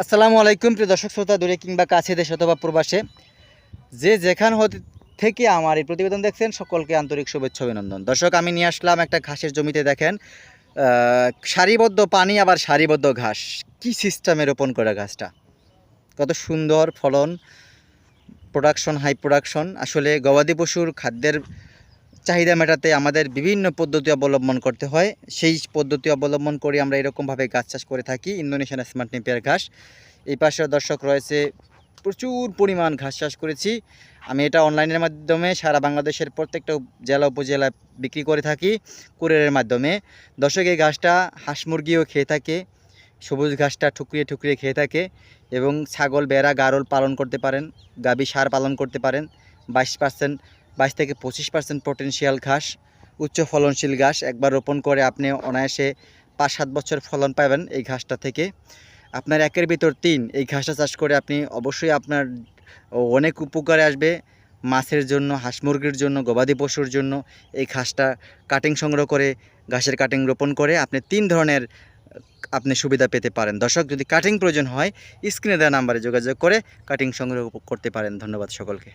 আসসালামু আলাইকুম, প্রিয় দর্শক শ্রোতা, দূরে কিংবা কাছে দেশ অথবা প্রবাসে। যে যেখান হতে থেকে আমার এই প্রতিবেদন দেখছেন, সকলকে আন্তরিক শুভেচ্ছা অভিনন্দন। দর্শক, আমি নিয়ে আসলাম একটা ঘাসের জমিতে, দেখেন সারিবদ্ধ পানি, আবার সারিবদ্ধ ঘাস। কি সিস্টেমে রোপণ করা ঘাসটা? কত সুন্দর ফলন প্রোডাকশন হাই প্রোডাকশন আসলে গবাদি পশুর খাদ্যের চাহিদা মেটাতে আমাদের বিভিন্ন পদ্ধতি অবলম্বন করতে হয়। সেই পদ্ধতি অবলম্বন করে আমরা এরকমভাবে গাছ চাষ করে থাকি, ইন্দোনেশিয়ান স্মার্ট নেপিয়ার ঘাস। এই পাশে দর্শক রয়েছে, প্রচুর পরিমাণ ঘাস চাষ করেছি। আমি এটা অনলাইনের মাধ্যমে সারা বাংলাদেশের প্রত্যেকটা জেলা, উপজেলা বিক্রি করে থাকি, কুরিয়ারের মাধ্যমে। দর্শক, এই ঘাসটা হাঁস মুরগিও খেয়ে থাকে, সবুজ ঘাসটা ঠুকরিয়ে ঠুকরিয়ে খেয়ে থাকে এবং ছাগল, বেড়া, গারল পালন করতে পারেন গাবি সার পালন করতে পারেন। বাইশ পার্সেন্ট বাইশ থেকে পঁচিশ পার্সেন্ট পটেনশিয়াল ঘাস, উচ্চ ফলনশীল ঘাস। একবার রোপণ করে আপনি অনায়াসে পাঁচ সাত বছর ফলন পাবেন এই ঘাসটা থেকে। আপনার একের ভিতর তিন, এই ঘাসটা চাষ করে আপনি অবশ্যই আপনার অনেক উপকারে আসবে। মাছের জন্য, হাঁস মুরগির জন্য, গবাদি পশুর জন্য এই ঘাসটা কাটিং সংগ্রহ করে, ঘাসের কাটিং রোপণ করে আপনি তিন ধরনের আপনি সুবিধা পেতে পারেন। দর্শক, যদি কাটিং প্রয়োজন হয় স্ক্রিনে দেওয়া নাম্বারে যোগাযোগ করে কাটিং সংগ্রহ করতে পারেন। ধন্যবাদ সকলকে।